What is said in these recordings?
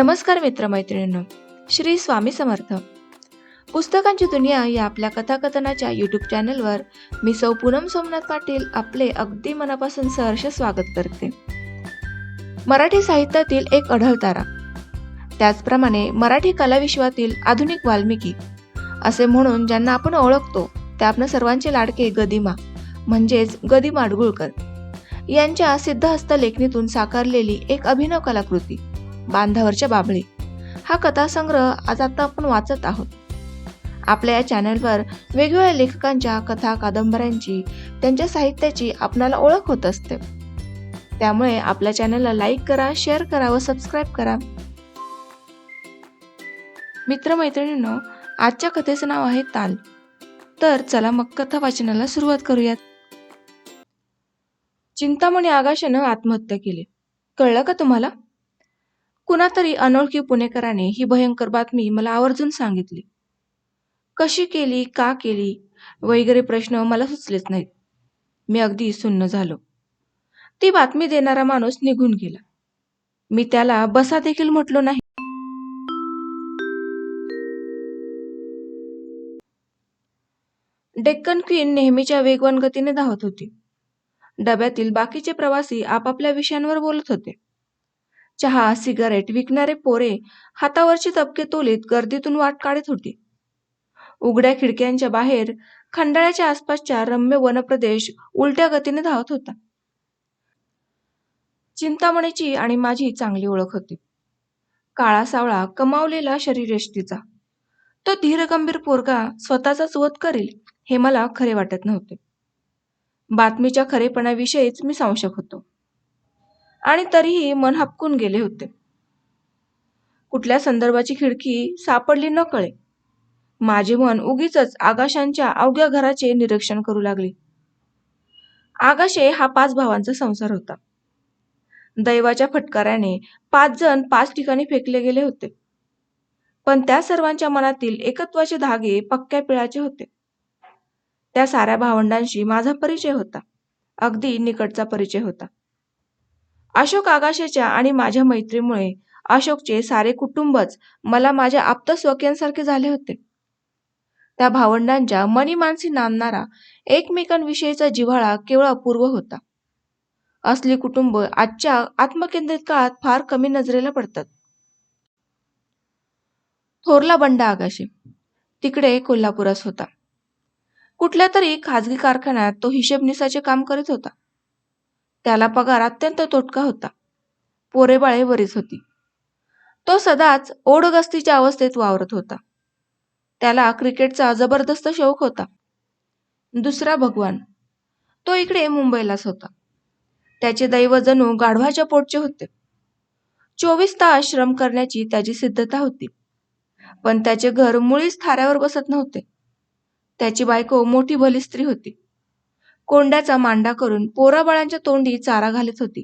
नमस्कार मित्रमैत्रिणींनो श्री स्वामी समर्थ. पुस्तकांची दुनिया या आपल्या कथाकथनाच्या यूट्यूब चॅनलवर मी सौ पूनम सोमनाथ पाटील आपले अगदी मनापासून सहर्ष स्वागत करते. मराठी साहित्यातील एक अढळ तारा. त्याचप्रमाणे मराठी कलाविश्वातील आधुनिक वाल्मिकी. असे म्हणून ज्यांना आपण ओळखतो त्या आपण सर्वांचे लाडके गदिमा म्हणजेच गदिमा अडगुळकर यांच्या सिद्धहस्त लेखणीतून साकारलेली एक अभिनव कलाकृती. बांधावरच्या बाबळी. हा कथासंग्रह आज आता आपण वाचत आहोत. आपल्या या चॅनलवर वेगवेगळ्या लेखकांच्या कथा कादंबऱ्यांची त्यांच्या साहित्याची आपणाला ओळख होत असते. त्यामुळे आपल्या चॅनलला लाईक करा शेअर करा व सबस्क्राईब करा. मित्रमैत्रिणींनो आजच्या कथेचं नाव आहे ताल. तर चला मग कथा वाचनाला सुरुवात करूयात. चिंतामणी आगाशानं आत्महत्या केली. कळलं का तुम्हाला? कुणातरी अनोळखी पुणेकराने ही भयंकर बातमी मला आवर्जून सांगितली. कशी केली का केली वगैरे प्रश्न मला सुचलेच नाहीत. मी अगदी सुन्न झालो. ती बातमी देणारा माणूस निघून गेला. मी त्याला बसा देखील म्हटलो नाही. डेक्कन क्वीन नेहमीच्या वेगवान गतीने धावत होती. डब्यातील बाकीचे प्रवासी आपापल्या विषयांवर बोलत होते. चहा सिगारेट विकणारे पोरे हातावरची तपके तोलीत गर्दीतून वाट काढत होती. उघड्या खिडक्यांच्या बाहेर खंडाळ्याच्या आसपासच्या रम्य वनप्रदेश उलट्या गतीने धावत होता. चिंतामणीची आणि माझी चांगली ओळख होती. काळा सावळा कमावलेला शरीरयष्टीचा. तो धीरगंभीर पोरगा स्वतःचाच वध करील हे मला खरे वाटत नव्हते. बातमीच्या खरेपणाविषयीच मी संशक होतो. आणि तरीही मन हपकून गेले होते. कुठल्या संदर्भाची खिडकी सापडली न कळे माझे मन उगीच आगाशांच्या अवघ्या घराचे निरीक्षण करू लागले. आगाशे हा पाच भावांचा संसार होता. दैवाच्या फटकाऱ्याने पाच जण पाच ठिकाणी फेकले गेले होते. पण त्या सर्वांच्या मनातील एकत्वाचे धागे पक्क्या पिळाचे होते. त्या साऱ्या भावंडांशी माझा परिचय होता. अगदी निकटचा परिचय होता. अशोक आगाशेच्या आणि माझ्या मैत्रीमुळे अशोकचे सारे कुटुंबच मला माझ्या आप्त स्वकीयांसारखे झाले होते. त्या भावंडांच्या मनीमानसी नांदणारा एकमेकांविषयीचा जिव्हाळा केवळ अपूर्व होता. असली कुटुंब आजच्या आत्मकेंद्रित काळात फार कमी नजरेला पडतात. थोरला बंडा आगाशे तिकडे कोल्हापुरास होता. कुठल्या तरी खाजगी कारखान्यात तो हिशेबनिसाचे काम करीत होता. त्याला पगार अत्यंत तोटका होता. पोरेबाळे बरीच होती. तो सदाच ओढगस्तीच्या अवस्थेत वावरत होता. त्याला क्रिकेटचा जबरदस्त शौक होता. दुसरा भगवान. तो इकडे मुंबईलाच होता. त्याचे दैव जणू गाढवाच्या पोटचे होते. चोवीस तास श्रम करण्याची त्याची सिद्धता होती. पण त्याचे घर मुळीच थाऱ्यावर बसत नव्हते. त्याची बायको मोठी भली स्त्री होती. कोंड्याचा मांडा करून पोराबाळांच्या तोंडी चारा घालत होती.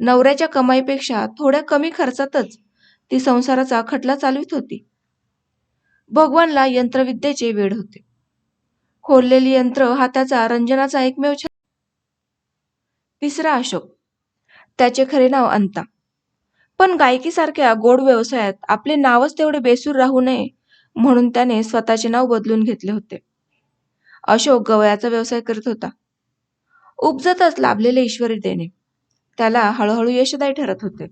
नवऱ्याच्या कमाईपेक्षा थोड्या कमी खर्चातच ती संसाराचा खटला चालवित होती. भगवानला यंत्रविद्येचे वेड होते. खोललेली यंत्र हा त्याचा रंजनाचा एकमेव छंद. तिसरा अशोक. त्याचे खरे नाव अंता पण गायकीसारख्या गोड व्यवसायात आपले नावच तेवढे बेसूर राहू नये म्हणून त्याने स्वतःचे नाव बदलून घेतले होते. अशोक गवयाचा व्यवसाय करत होता. उपजतच लाभलेले ईश्वरी देणे. त्याला हळूहळू यशदायी ठरत होते.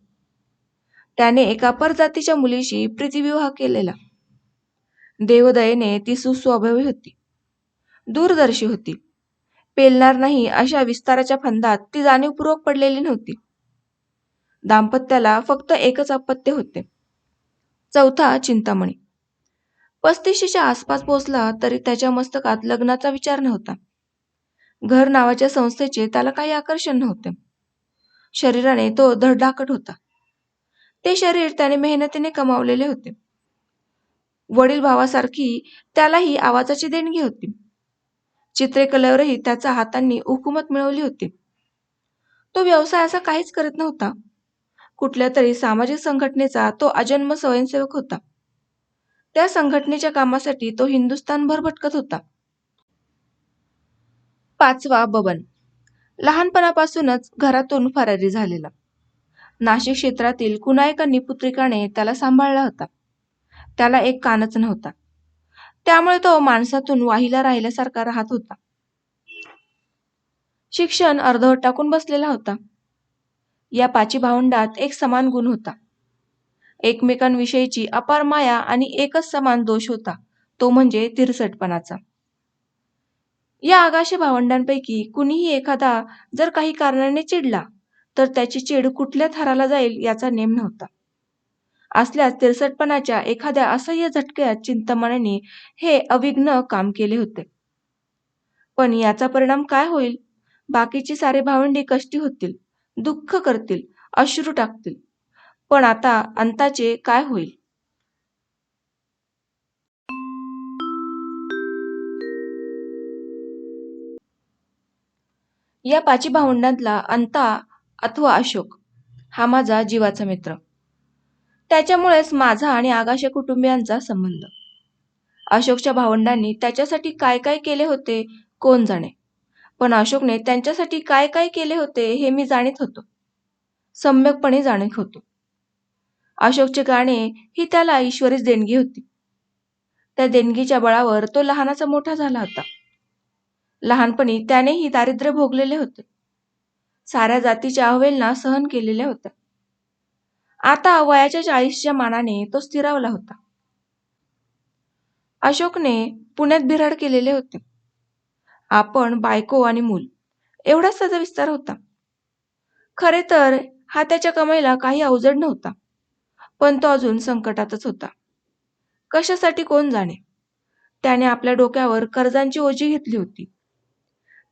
त्याने एका परजातीच्या मुलीशी प्रीतिविवाह केलेला. देवदयेने ती सुस्वभावी होती. दूरदर्शी होती. पेलणार नाही अशा विस्ताराच्या फंदात ती जाणीवपूर्वक पडलेली नव्हती. दाम्पत्याला फक्त एकच अपत्य होते. चौथा चिंतामणी. पस्तीशीच्या आसपास पोहोचला तरी त्याच्या मस्तकात लग्नाचा विचार नव्हता. घर नावाच्या संस्थेचे त्याला काही आकर्षण नव्हते. शरीराने तो धडधाकट होता. ते शरीर त्याने मेहनतीने कमावलेले होते. वडील भावासारखी त्यालाही आवाजाची देणगी होती. चित्रेकलेवरही त्याचा हातांनी हुकूमत मिळवली होती. तो व्यवसाय असा काहीच करत नव्हता. कुठल्या तरी सामाजिक संघटनेचा तो अजन्म स्वयंसेवक होता. त्या संघटनेच्या कामासाठी तो हिंदुस्थानभर भटकत होता. पाचवा बबन. लहानपणापासूनच घरातून फरारी झालेला. नाशिक क्षेत्रातील कुणा एका निपुत्रिकाने त्याला सांभाळला होता. त्याला एक कानच नव्हता. त्यामुळे तो माणसातून वाहिला राहिल्यासारखा राहत होता. शिक्षण अर्धवट टाकून बसलेला होता. या पाची भावंडात एक समान गुण होता. एकमेकांविषयीची अपार माया आणि एकच समान दोष होता तो म्हणजे तिरसटपणाचा. या आगाशे भावंडांपैकी कुणीही एखादा जर काही कारणाने चिडला तर त्याची चिड कुठल्या थराला जाईल याचा नेम नव्हता. असल्यास तिरसटपणाच्या एखाद्या असह्य झटक्यात चिंतामणाने हे अविघ्न काम केले होते. पण याचा परिणाम काय होईल? बाकीची सारे भावंडी कष्टी होतील दुःख करतील अश्रू टाकतील. पण आता अंताचे काय होईल? या पाची भावंडांतला अंता अथवा अशोक हा माझा जीवाचा मित्र. त्याच्यामुळेच माझा आणि आगाशे कुटुंबियांचा संबंध. अशोकच्या भावंडांनी त्याच्यासाठी काय काय केले होते कोण जाणे? पण अशोकने त्यांच्यासाठी काय काय केले होते हे मी जाणीत होतो. सम्यकपणे जाणीत होतो. अशोकचे गाणे ही त्याला ईश्वरीच देणगी होती. त्या देणगीच्या बळावर तो लहानाचा मोठा झाला होता. लहानपणी त्यानेही दारिद्र्य भोगलेले होते. साऱ्या जातीच्या अवहेलना सहन केलेल्या होत्या. आता वयाच्या चाळीसच्या मानाने तो स्थिरावला होता. अशोकने पुण्यात बिराड केलेले होते. आपण बायको आणि मूल एवढाच त्याचा विस्तार होता. खरे तर हा त्याच्या कमाईला काही अवजड नव्हता. पण तो अजून संकटातच होता. कशासाठी कोण जाणे? त्याने आपल्या डोक्यावर कर्जांची ओझी घेतली होती.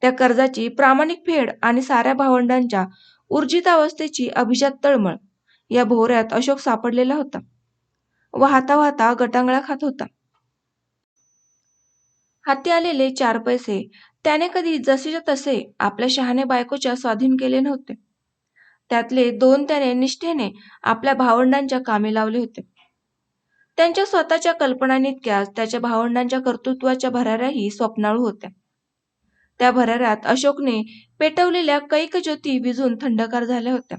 त्या कर्जाची प्रामाणिक फेड आणि साऱ्या भावंडांच्या ऊर्जित अवस्थेची अभिजात तळमळ या भोवऱ्यात अशोक सापडलेला होता वाहता वाहता गटांगळा खात होता. हाती आलेले चार पैसे त्याने कधी जसेच्या तसे आपल्या शहाणे बायकोच्या स्वाधीन केले नव्हते. त्यातले दोन त्याने निष्ठेने आपल्या भावंडांच्या कामी लावले होते. त्यांच्या स्वतःच्या कल्पनानितक्याच त्याच्या भावंडांच्या कर्तृत्वाच्या भराऱ्याही स्वप्नाळू होत्या. त्या भराऱ्यात अशोकने पेटवलेल्या कैक ज्योती विजून थंडकार झाल्या होत्या.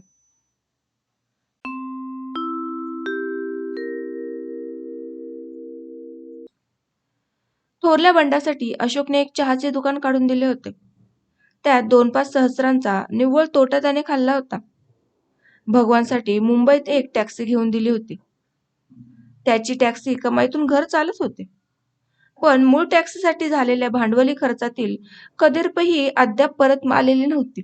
थोरल्या बंडासाठी अशोकने एक चहाचे दुकान काढून दिले होते. त्यात दोन पाच सहस्रांचा निव्वळ तोटा त्याने खाल्ला होता. भगवानसाठी मुंबईत एक टॅक्सी घेऊन दिली होती. त्याची टॅक्सी कमाईतून घर चालत होते. पण मूळ टॅक्सीसाठी झालेल्या भांडवली खर्चातील कदीरपही अद्याप परत आलेली नव्हती.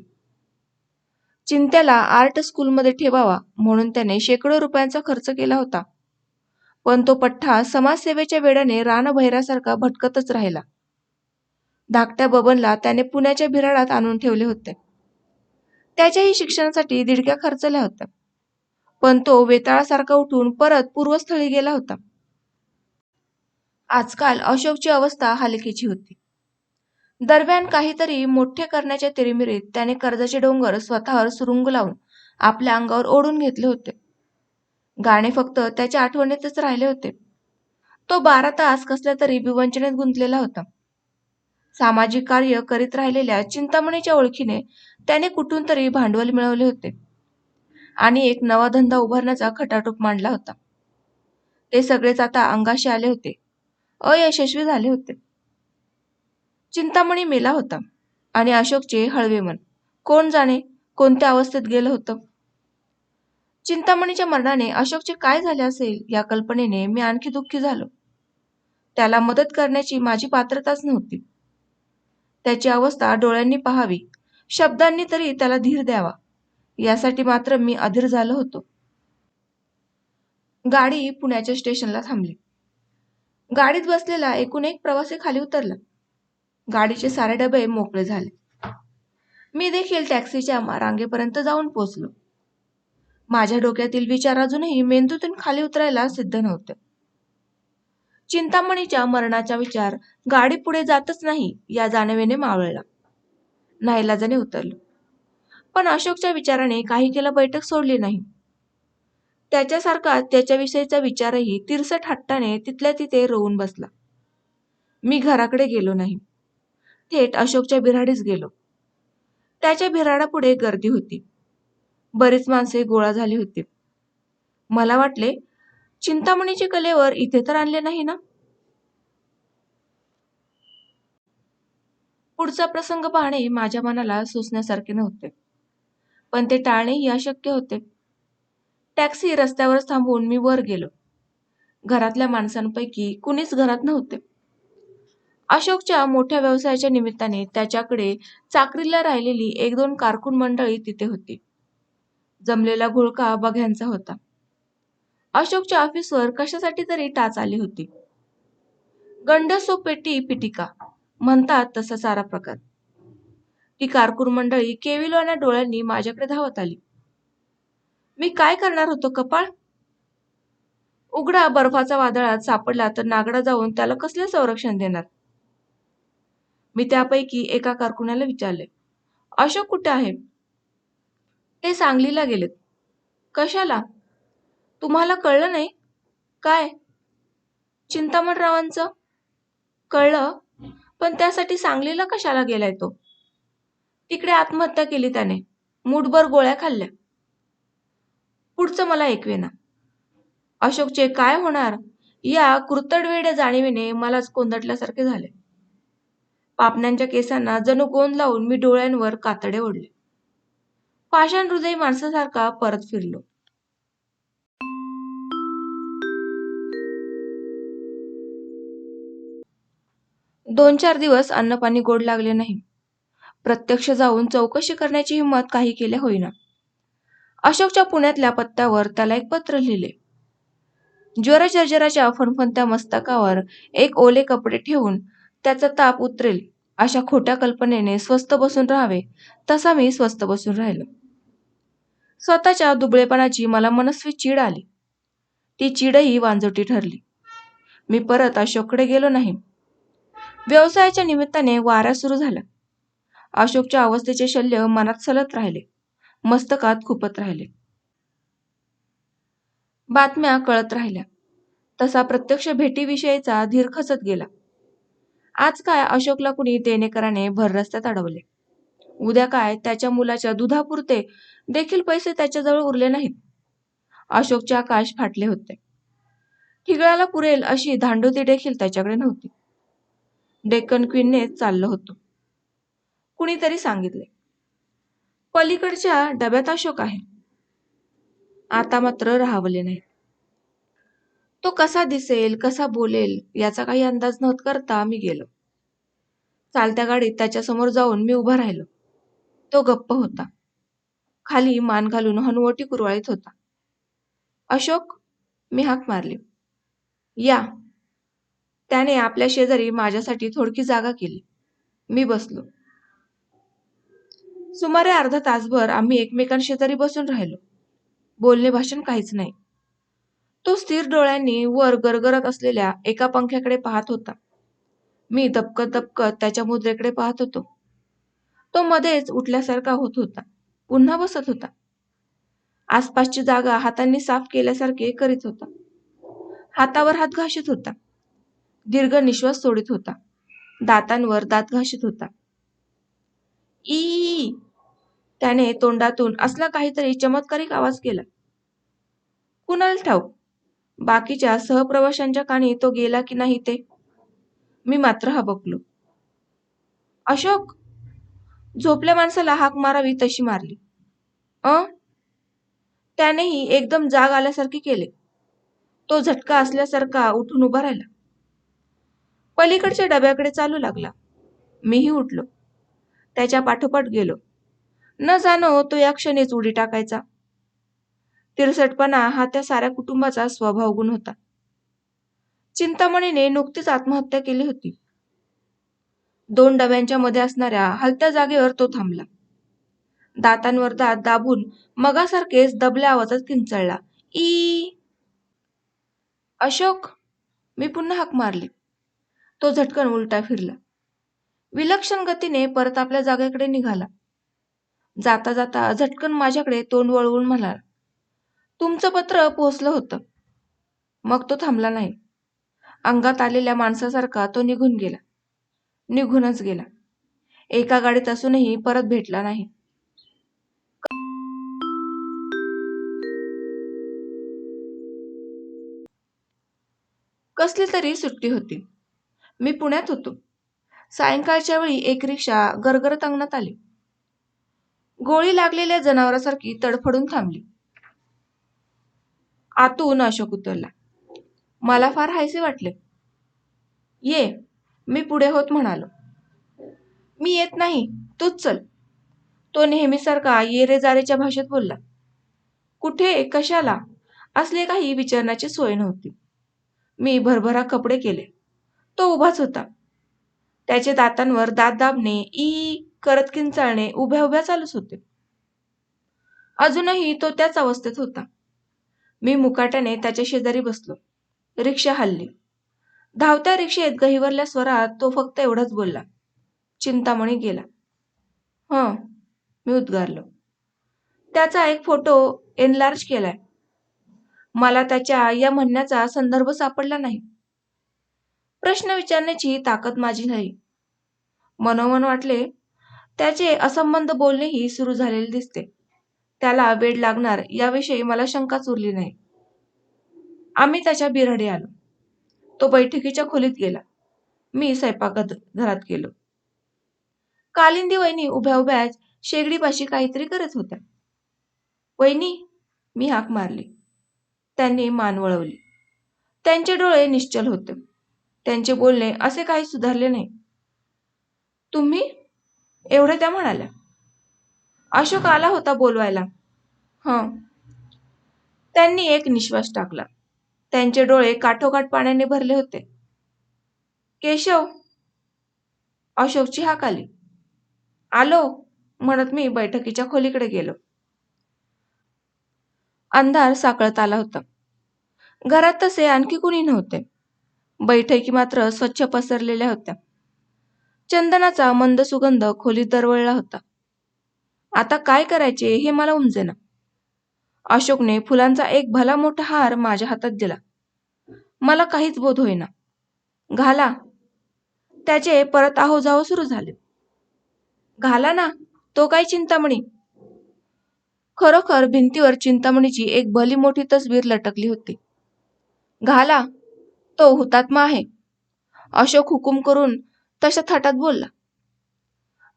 चिंत्याला आर्ट स्कूलमध्ये ठेवावा म्हणून त्याने शेकडो रुपयांचा खर्च केला होता. पण तो पठ्ठा समाजसेवेच्या वेळाने रानभैरासारखा भटकतच राहिला. धाकट्या बबनला त्याने पुण्याच्या भिराडात आणून ठेवले होते. त्याच्याही शिक्षणासाठी दिडक्या खर्चल्या होत्या. पण तो वेताळासारखा उठून परत पूर्वस्थळी गेला होता. आजकाल अशोकची अवस्था हलकीची होती. दरम्यान काहीतरी मोठे करण्याच्या तिरिमिरीत त्याने कर्जाचे डोंगर स्वतःवर सुरुंग लावून आपल्या अंगावर ओढून घेतले होते. गाणे फक्त त्याच्या आठवणीतच राहिले होते. तो बारा तास कसल्या तरी विवंचनेत गुंतलेला होता. सामाजिक कार्य करीत राहिलेल्या चिंतामणीच्या ओळखीने त्याने कुठून तरी भांडवल मिळवले होते. आणि एक नवा धंदा उभारण्याचा खटाटोप मांडला होता. ते सगळेच आता अंगाशी आले होते. अयशस्वी झाले होते. चिंतामणी मेला होता आणि अशोकचे हळवे मन. कोण जाणे कोणत्या अवस्थेत गेलं होतं? चिंतामणीच्या मरणाने अशोकचे काय झाले असेल या कल्पनेने मी आणखी दुःखी झालो. त्याला मदत करण्याची माझी पात्रताच नव्हती. त्याची अवस्था डोळ्यांनी पाहावी शब्दांनी तरी त्याला धीर द्यावा. यासाठी मात्र मी अधीर झालो होतो. गाडी पुण्याच्या स्टेशनला थांबली. गाडीत बसलेला एकूण एक प्रवासी खाली उतरला. गाडीचे सारे डबे मोकळे झाले. मी देखील टॅक्सीच्या रांगेपर्यंत जाऊन पोचलो माझ्या डोक्यातील विचार अजूनही मेंदूतून खाली उतरायला सिद्ध नव्हते. चिंतामणीच्या मरणाचा विचार गाडी पुढे जातच नाही या जाणवेने मावळला. नाईलाजाने उतरलो. पण अशोकच्या विचाराने काही केला बैठक सोडली नाही. त्याच्यासारखा त्याच्याविषयीचा विचारही तिरसट हट्टाने तिथल्या तिथे रोवून बसला. मी घराकडे गेलो नाही. थेट अशोकच्या बिराडीस गेलो. त्याच्या बिराडापुढे गर्दी होती. बरीच माणसे गोळा झाली होती. मला वाटले चिंतामणीचे कलेवर इथे तर आणले नाही ना? पुढचा प्रसंग पाहणे माझ्या मनाला सुचण्यासारखे नव्हते. पण ते टाळणेही अशक्य होते. टॅक्सी रस्त्यावर थांबवून मी वर गेलो. घरातल्या माणसांपैकी कुणीच घरात नव्हते. अशोकच्या मोठ्या व्यवसायाच्या निमित्ताने त्याच्याकडे चाकरीला राहिलेली एक दोन कारकून मंडळी तिथे होती. जमलेला घोळका बघ्यांचा होता. अशोकच्या ऑफिसवर कशासाठी तरी टाच आली होती. गंडसो पेटी पिटिका. म्हणतात तसा सारा प्रकार. ती कारकूर मंडळी केविलवाण्या डोळ्यांनी माझ्याकडे धावत आली. मी काय करणार होतो कपाळ? उघडा बर्फाचा वादळात सापडला तर नागडा जाऊन त्याला कसले संरक्षण देणार? मी त्यापैकी एका कारकुनाला विचारले अशोक कुठे आहे? ते सांगलीला गेलेत. कशाला? तुम्हाला कळलं नाही? काय? चिंतामणरावांचं. कळलं? पण त्यासाठी सांगलीला कशाला गेलाय तो? तिकडे आत्महत्या केली त्याने. मूठभर गोळ्या खाल्ल्या. पुढचं मला ऐकवेना. अशोकचे काय होणार? या कृतडवेड्या जाणीवेने मलाच कोंदटल्यासारखे झाले. पापण्यांच्या केसांना जणू गोंद लावून मी डोळ्यांवर कातडे ओढले. पाषाण हृदय माणसासारखा परत फिरलो. दोन चार दिवस अन्नपाणी गोड लागले नाही. प्रत्यक्ष जाऊन चौकशी करण्याची हिंमत काही केल्या होईना. अशोकच्या पुण्यातल्या पत्त्यावर त्याला एक पत्र लिहिले. ज्वरचर्जराच्या फणफणत्या मस्तकावर एक ओले कपडे ठेवून त्याचा ताप उतरेल अशा खोट्या कल्पनेने स्वस्त बसून राहावे तसा मी स्वस्थ बसून राहिलो. स्वतःच्या दुबळेपणाची मला मनस्वी चीड आली. ती चीडही वांजोटी ठरली. मी परत अशोककडे गेलो नाही. व्यवसायाच्या निमित्ताने वाऱ्या सुरू झाला. अशोकच्या अवस्थेचे शल्य मनात सलत राहिले. मस्तकात खुपत राहिले. बातम्या कळत राहिल्या. तसा प्रत्यक्ष भेटीविषयीचा धीर खचत गेला. आज काय अशोकला कुणी देणेकराने भर रस्त्यात अडवले? उद्या काय त्याच्या मुलाच्या दुधापुरते देखील पैसे त्याच्याजवळ उरले नाहीत? अशोकचे आकाश फाटले होते. ठिगळाला पुरेल अशी धांडोती देखील त्याच्याकडे नव्हती. डेक्कन क्वीनने चाललं होतं. कुणीतरी सांगितले पलीकडच्या डब्यात अशोक आहे. आता मात्र राहावले नाही. तो कसा दिसेल कसा बोलेल याचा काही अंदाज न करता मी गेलो. चालत्या गाडीत त्याच्यासमोर जाऊन मी उभा राहिलो. तो गप्प होता. खाली मान घालून हनुवटी कुरवाळीत होता. अशोक मी हाक मारली. या त्याने आपल्या शेजारी माझ्यासाठी थोडकी जागा केली. मी बसलो. सुमारे अर्धा तासभर आम्ही एकमेकांशेजारी बसून राहिलो. बोलणे भाषण काहीच नाही. तो स्थिर डोळ्यांनी वर गरगरत असलेल्या एका पंख्याकडे पाहत होता. मी दपकत दपकत त्याच्या मुद्रेकडे पाहत होतो. तो मध्येच उठल्यासारखा होत होता. पुन्हा बसत होता. आसपासची जागा हातांनी साफ केल्यासारखे करीत होता. हातावर हात घाशीत होता. दीर्घ निश्वास सोडित होता. दातांवर दात घाशीत होता. ई. त्याने तोंडातून असला काहीतरी चमत्कारिक आवाज केला. कुणाल ठाऊक बाकीच्या सहप्रवाशांच्या कानी तो गेला की नाही ते? मी मात्र हबकलो. अशोक झोपल्या माणसाला हाक मारावी तशी मारली. अ? त्यानेही एकदम जाग आल्यासारखे केले. तो झटका असल्यासारखा उठून उभा राहिला. पलीकडच्या डब्याकडे चालू लागला. मीही उठलो. त्याच्या पाठोपाठ गेलो. न जाणो तो या क्षणीच उडी टाकायचा. तिरसटपणा हा त्या साऱ्या कुटुंबाचा स्वभाव गुण होता. चिंतामणीने नुकतीच आत्महत्या केली होती. दोन डब्यांच्या मध्ये असणाऱ्या हलत्या जागेवर तो थांबला. दातांवर दात दाबून मगासारखेच दबल्या आवाजात किंचळला. ई. अशोक मी पुन्हा हाक मारली. तो झटकन उलटा फिरला. विलक्षण गतीने परत आपल्या जागेकडे निघाला. जाता जाता झटकन माझ्याकडे तोंड वळवून म्हणाला तुमचं पत्र पोहोचलं होतं. मग तो थांबला नाही. अंगात आलेल्या माणसासारखा तो निघून गेला. निघूनच गेला. एका गाडीत असूनही परत भेटला नाही. कसली तरी सुट्टी होती. मी पुण्यात होतो. सायंकाळच्या वेळी एक रिक्षा गरगरत अंगणात आली. गोळी लागलेल्या जनावरासारखी तडफडून थांबली. आतून अशोक उतरला. मला फार हायसे वाटले. ये मी पुढे होत म्हणालो. मी येत नाही तूच चल. तो नेहमीसारखा येरेजारेच्या जारेच्या भाषेत बोलला. कुठे कशाला? असले काही विचारण्याची सोय नव्हती. मी भरभरा कपडे केले. तो उभाच होता. त्याचे दातांवर दात दाबणे ई करत किंचाळणे उभ्या उभ्या चालूच होते. अजूनही तो त्याच अवस्थेत होता. मी मुकाट्याने त्याच्या शेजारी बसलो. रिक्षा हल्ली. धावत्या रिक्षेत गहिवरल्या स्वरात तो फक्त एवढंच बोलला. चिंतामणी गेला. हं मी उद्गारलो. त्याचा एक फोटो एनलार्ज केलाय. मला त्याच्या या म्हणण्याचा संदर्भ सापडला नाही. प्रश्न विचारण्याची ताकद माझी नाही. मनोमन वाटले त्याचे असंबंध बोलणेही सुरू झालेले दिसते. त्याला वेळ लागणार याविषयी मला शंकाच उरली नाही. आम्ही त्याच्या बिरडे आलो. तो बैठकीच्या खोलीत गेला. मी स्वयंपाक घरात गेलो. कालिंदी वहिनी उभ्या उभ्या शेगडीपाशी काहीतरी करत होत्या. वहिनी मी हाक मारली. त्यांनी मान वळवली. त्यांचे डोळे निश्चल होते. त्यांचे बोलणे असे काही सुधारले नाही. तुम्ही एवढे त्या म्हणाल्या. अशोक आला होता बोलवायला. हं. त्यांनी एक निश्वास टाकला. त्यांचे डोळे काठोकाठ पाण्याने भरले होते. केशव. अशोकची हाक आली. आलो म्हणत मी बैठकीच्या खोलीकडे गेलो. अंधार साकळत आला होता. घरात तसे आणखी कुणी नव्हते. बैठकी मात्र स्वच्छ पसरलेल्या होत्या. चंदनाचा मंद सुगंध खोलीत दरवळला होता. आता काय करायचे हे मला उमजेना. अशोकने फुलांचा एक भला मोठा हार माझ्या हातात दिला. मला काहीच बोध होईना. घाला. त्याचे परत आहो जावं सुरू झाले. घाला ना तो काय चिंतामणी? खरोखर भिंतीवर चिंतामणीची एक भली मोठी तसबीर लटकली होती. घाला. तो हुतात्मा आहे. अशोक हुकूम करून तशा थाटात बोलला.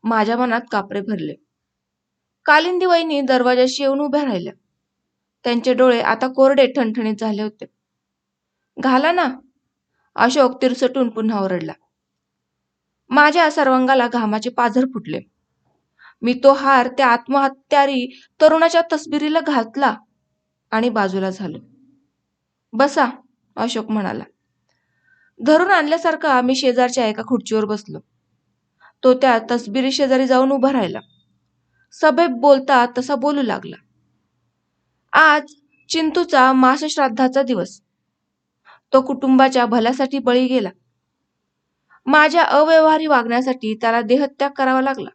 माझ्या मनात कापरे भरले. कालिंदी वहिनी दरवाजाशी येऊन उभ्या राहिल्या. त्यांचे डोळे आता कोरडे ठणठणीत झाले होते. घाला ना. अशोक तिरसटून पुन्हा ओरडला. माझ्या सर्वांगाला घामाचे पाझर फुटले. मी तो हार त्या आत्महत्यारी तरुणाच्या तसबिरीला घातला आणि बाजूला झालो. बसा अशोक म्हणाला. धरून आणल्यासारखा मी शेजारच्या एका खुर्चीवर बसलो. तो त्या तसबिरी शेजारी जाऊन उभा राहिला. सभेत बोलता तसा बोलू लागला. आज चिंतूचा मासश्राद्धाचा दिवस. तो कुटुंबाच्या भल्यासाठी बळी गेला. माझ्या अव्यवहारी वागण्यासाठी त्याला देहत्याग करावा लागला.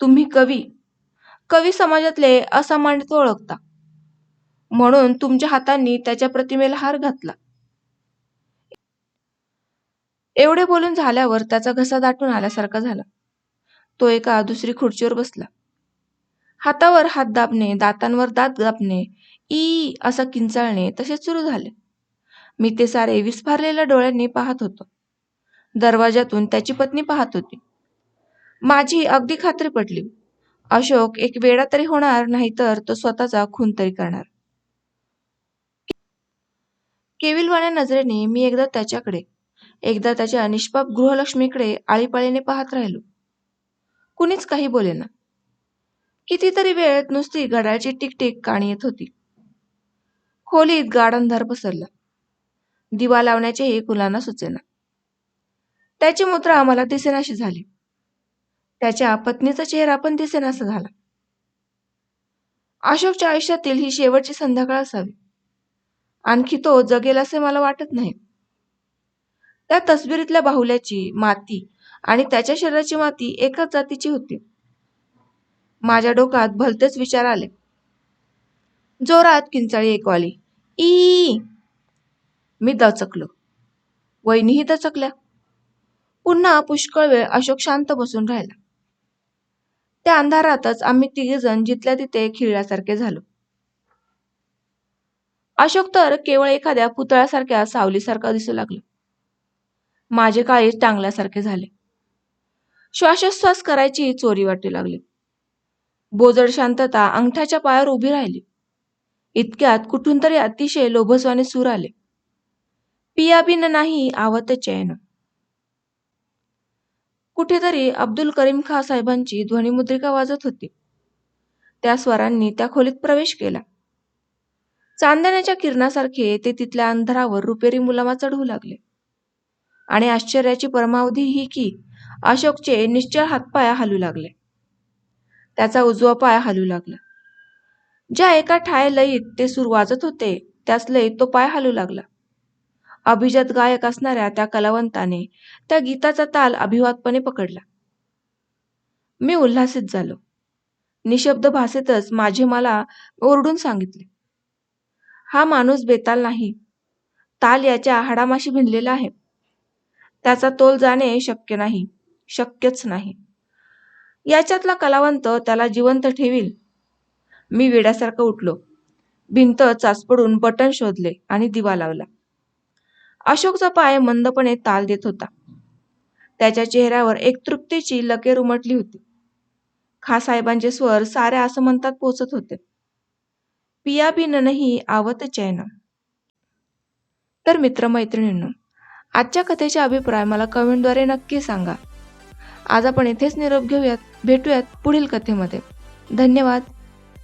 तुम्ही कवी कवी समाजातले असामान्यत्व ओळखता. म्हणून तुमच्या हातांनी त्याच्या प्रतिमेला हार घातला. एवढे बोलून झाल्यावर त्याचा घसा दाटून आल्यासारखा झाला. तो एका दुसरी खुर्चीवर बसला. हातावर हात दाबणे दातांवर दात दाबणे ई असं किंचाळणे तसेच सुरू झाले. मी ते सारे विस्फारलेल्या डोळ्यांनी पाहत होतो. दरवाजातून त्याची पत्नी पाहत होती. माझी अगदी खात्री पटली. अशोक एक वेळा तरी होणार नाही तर तो स्वतःचा खून तरी करणार. केविलवाण्या नजरेने मी एकदा त्याच्याकडे एकदा त्याच्या निष्पाप गृहलक्ष्मीकडे आळीपाळीने पाहत राहिलो. कुणीच काही बोलेना. कितीतरी वेळेत नुसती घड्याळची टिकटिक काणी येत होती. खोलीत गाढ अंधार पसरला. दिवा लावण्याचेही कुलांना सुचेना. त्याची मुद्रा आम्हाला दिसेनाशी झाली. त्याच्या पत्नीचा चेहरा पण दिसेनासा झाला. अशोकच्या आयुष्यातील ही शेवटची संध्याकाळ असावी. आणखी तो जगेल असे मला वाटत नाही. त्या तसबिरीतल्या बाहुल्याची माती आणि त्याच्या शरीराची माती एकाच जातीची होती. माझ्या डोक्यात भलतेच विचार आले. जोरात किंचाळी एकवाली ई! मी दचकलो. वहिनीही दचकल्या. पुन्हा पुष्कळ वेळ अशोक शांत बसून राहिला. त्या अंधारातच आम्ही तिघेजण जिथल्या तिथे खिळल्यासारखे झालो. अशोक तर केवळ एखाद्या पुतळ्यासारख्या सावलीसारखा दिसू लागला. माझे काळी टांगल्यासारखे झाले. श्वासोच्छ्वास करायची चोरी वाटू लागली. बोजड शांतता अंगठ्याच्या पायावर उभी राहिली. इतक्यात कुठून तरी अतिशय लोभसवाने सूर आले. पिया बिन नाही आवत चैन. कुठेतरी अब्दुल करीम खा साहेबांची ध्वनिमुद्रिका वाजत होती. त्या स्वरांनी त्या खोलीत प्रवेश केला. चांदण्याच्या किरणासारखे ते तिथल्या अंधारावर रुपेरी मुलामा चढवू लागले. आणि आश्चर्याची परमावधी ही की अशोकचे निश्चळ हातपाय हलू लागले. त्याचा उजवा पाय हलू लागला. ज्या एका ठाय लयीत ते सूर वाजत होते त्याच लयीत तो पाय हलू लागला. अभिजात गायक असणाऱ्या त्या कलावंताने त्या गीताचा ताल अभिवादपणे पकडला. मी उल्हासित झालो. निशब्द भाषेतच माझे मला ओरडून सांगितले. हा माणूस बेताल नाही. ताल याच्या हाडामाशी भिनलेला आहे. त्याचा तोल जाणे शक्य नाही शक्यच नाही. याच्यातला कलावंत त्याला जिवंत ठेवील. मी वेड्यासारखं उठलो. भिंत चाचपडून बटन शोधले आणि दिवा लावला. अशोकचा पाय मंदपणे ताल देत होता. त्याच्या चेहऱ्यावर एक तृप्तीची लकेर उमटली होती. खासाहेबांचे स्वर साऱ्या आसमंतात पोचत होते. पिया बिन नाही आवत चैन. तर मित्रमैत्रिणींनो आजच्या कथेचे अभिप्राय मला कमेंटद्वारे नक्की सांगा. आज आपण इथेच निरोप घेऊयात भेटूयात पुढील कथेमध्ये. धन्यवाद.